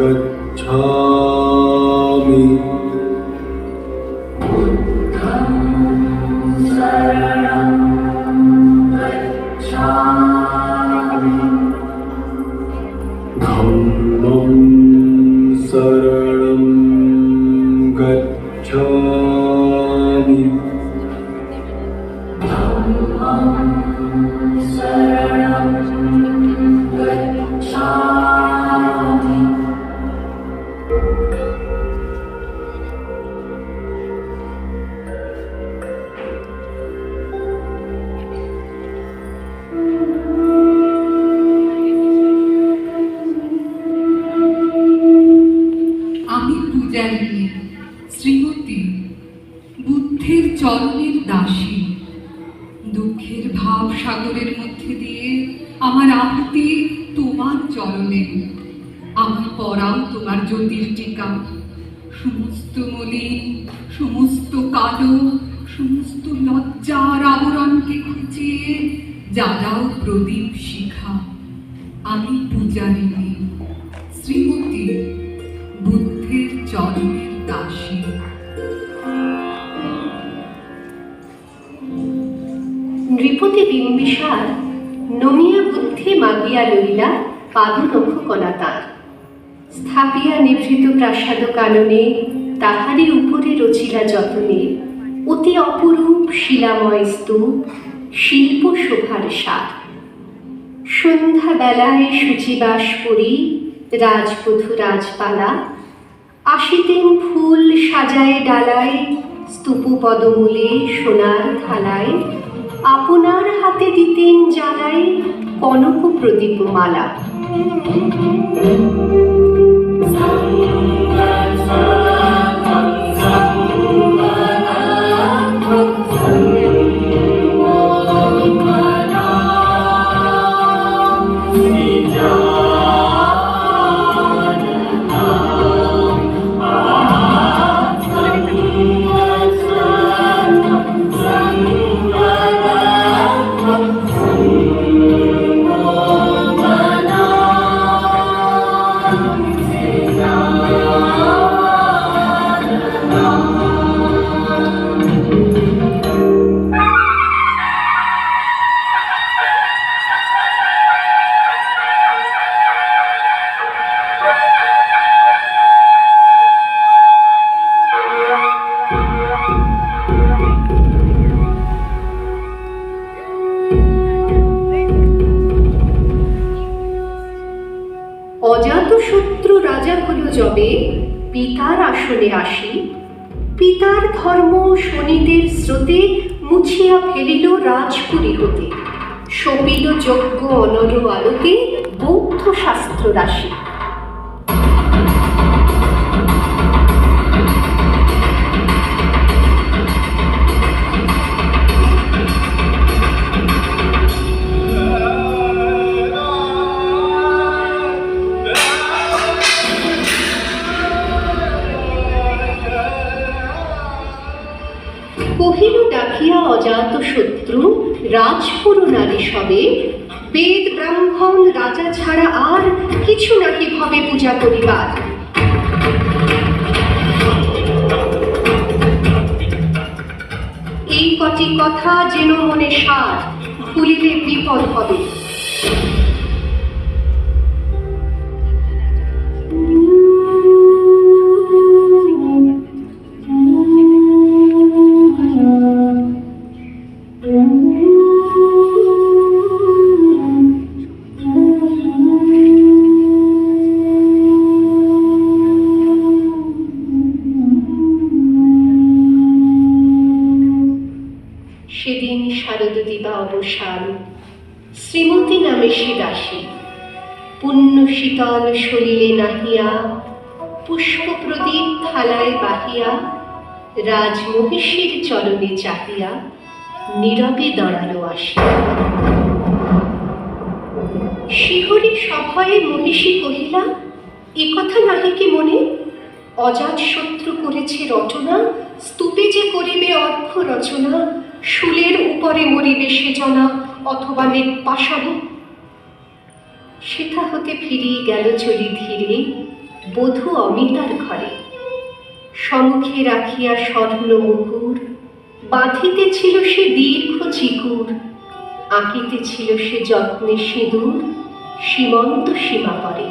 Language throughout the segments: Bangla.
그러니까 저 চরণের দাসী। দুঃখের ভাব সাগরের মধ্যে দিয়ে আমার আহুতি তোমার চরণে। আমার পরাও তোমার জ্যোতির টিকা। সমস্ত মলিন সমস্ত কালো, সমস্ত লজ্জার আবরণকে খুঁচিয়ে জ্বালাও প্রদীপ শিখা। আমি পূজা পূজারিণী। মাগিয়া লইলা পাদনখ কলা তার। স্থাপিয়া নিভৃত প্রাসাদ কাননে তাহারই উপরে রচিলা যতনে অতি অপরূপ শিলাময় স্তূপ শিল্প শোভার সার। সন্ধ্যা বেলায় সূচিবাস করি রাজবধূ রাজপালা আসিতেন ফুল সাজায় ডালায় স্তূপ পদমূলে সোনার থালায়, আপনার হাতে দিতেন জ্বালায় কনক প্রদীপ রাজা হল যবে পিতার আসনে আসি, পিতার ধর্ম শনিদের স্রোতে মুছিয়া ফেলিল রাজপুরী হতে। সপিল যজ্ঞ অনর আলোকে বৌদ্ধ শাস্ত্র রাশি ব্রাহ্মণ রাজা ছাড়া আর কিছু নাকি ভাবে পূজা করিবার? এই কটি কথা যেন মনে সার, ভুলিলে বিপদ হবে। শ্রীমতী নামে সে দাসী। পুণ্য শীতল শরীরে নাহিয়া, পুষ্প প্রদীপ থালায় বাহিয়া, রাজমহিষীর চরণে চাহিয়া নীরবে দাঁড়াল আসি শিহরি সভয়ে মহিষী কহিলা, এ কথা নাহি কি মনে? অজাত শত্রু করেছে রচনা, স্তূপে যে করিবে অর্ঘ রচনা, শুলের উপরে মরিবে সে জনা। অথবা পাশানে সেথা হতে ফিরিয়ে গেল চলি ধীরে, বধূ অমিতার ঘরে। সমুখে রাখিয়া স্বর্ণ মুকুর, বাঁধিতে ছিল সে দীর্ঘ চিকুর আঁকিতে ছিল সে যত্নে সিঁদুর, সীমন্ত সীমা করে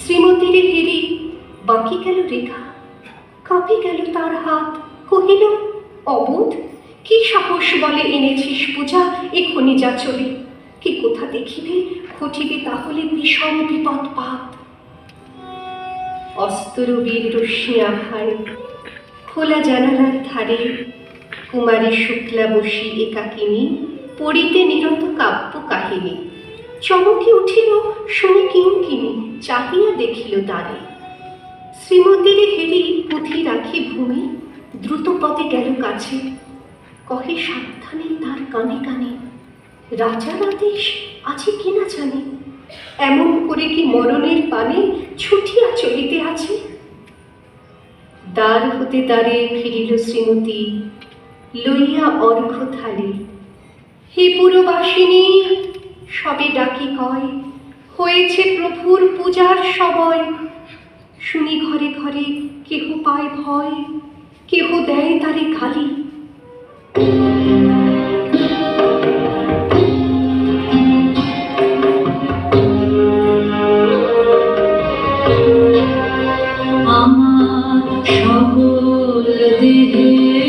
শ্রীমতীর হেরি, বাকি গেল রেখা, কাঁপে গেল তার হাত, কহিল অবোধ, কি সাহস বলে এনেছিস পূজা এখনি যা চলে কি কোথা দেখিবে, ঘটিবে তাহলে বিষম বিপদ পাত। অস্তরবীর রশ্মি আভায় খোলা জানালার ধারে, কুমারী শুক্লা বসি একাকিনী, পড়িতে নিরত কাব্য কাহিনী। চমকে উঠিল শুনে কিঙ্কিনী, চাহিয়া দেখিল দ্বারে শ্রীমতীর হেরি পুঁথি রাখি ভূমি দ্রুত পথে গেল কাছে। কহে, সাবধানে, তার কানে কানে। রাজার আদেশ আছে কিনা জানে। এমন করে কি মরণের পানে ছুটিয়া চলিতে আছে? দ্বার হতে দ্বারে ফিরিল শ্রীমতী, লইয়া অর্ঘ থালি হে পুরবাসিনী, সবে ডাকি কয়, হয়েছে প্রভুর পূজার সময়। শুনি ঘরে ঘরে কেহ পায় ভয়। কেহ দেয় তারে খালি আমার সকল দেহে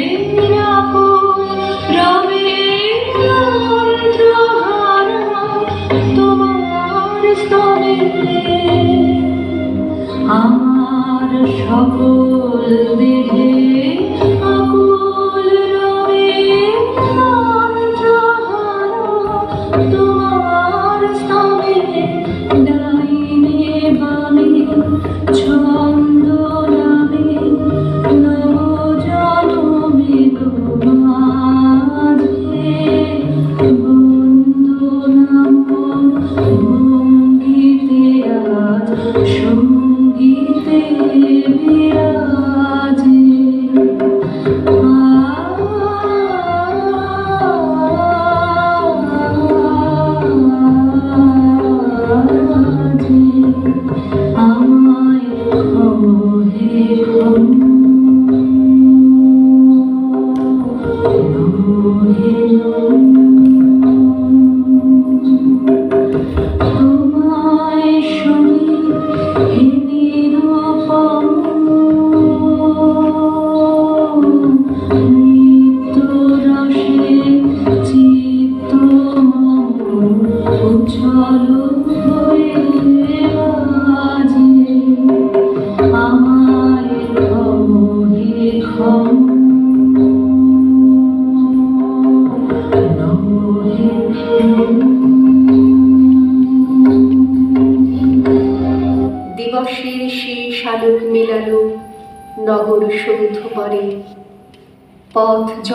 Thank you.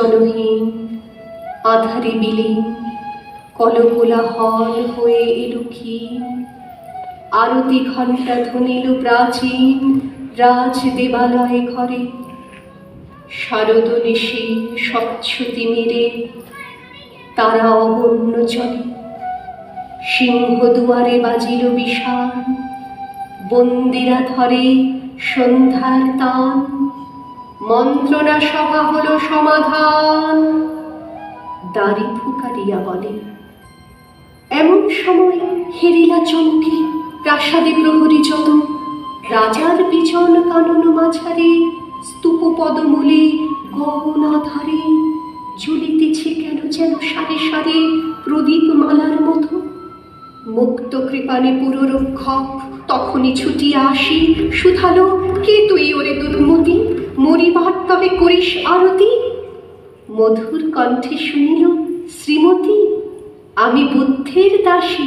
জনহীন আধারে বিলীন কলকোলা হল হয়ে এলো কি আরতি ঘণ্টা ধ্বনিল প্রাচীন রাজ দেবালয়ে ঘরে। শারদ নিশি স্বচ্ছতি মেরে, তারা অগণ্য চলে সিংহ দুয়ারে বাজিল বিশাল বন্দিরা ধরে সন্ধ্যার তান। মন্ত্রণা সভা হলো সমাধান। দাড়ি ফুকারিয়া বলে, এমন সময় হেরিলা চমকে, প্রাসাদে প্রহরী যত, রাজার বিজন কানন মাঝারে স্তূপ পদমূলে গহনা ঝুলিতেছে কেন যেন সারে সারে প্রদীপ মালার মতো। মুক্ত কৃপানে পুররক্ষক তখনই ছুটিয়া আসি, শুধালো, কে তুই ওরে দুর্মতি মরিবার তবে করিস আরতি। মধুর কণ্ঠে শুনিল শ্রীমতী আমি বুদ্ধের দাসী।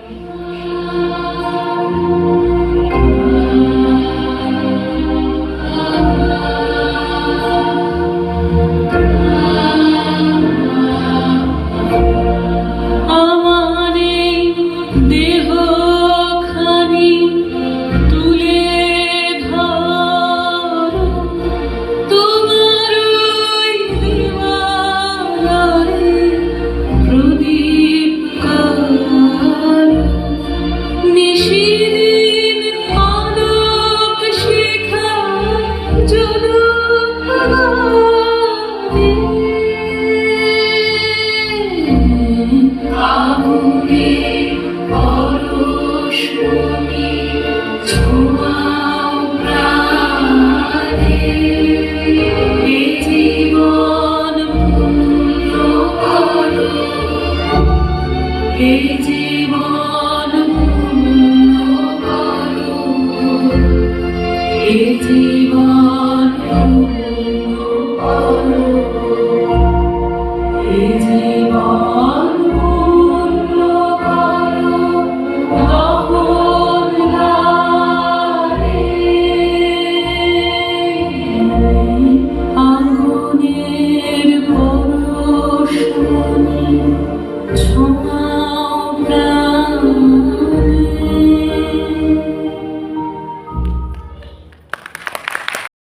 এ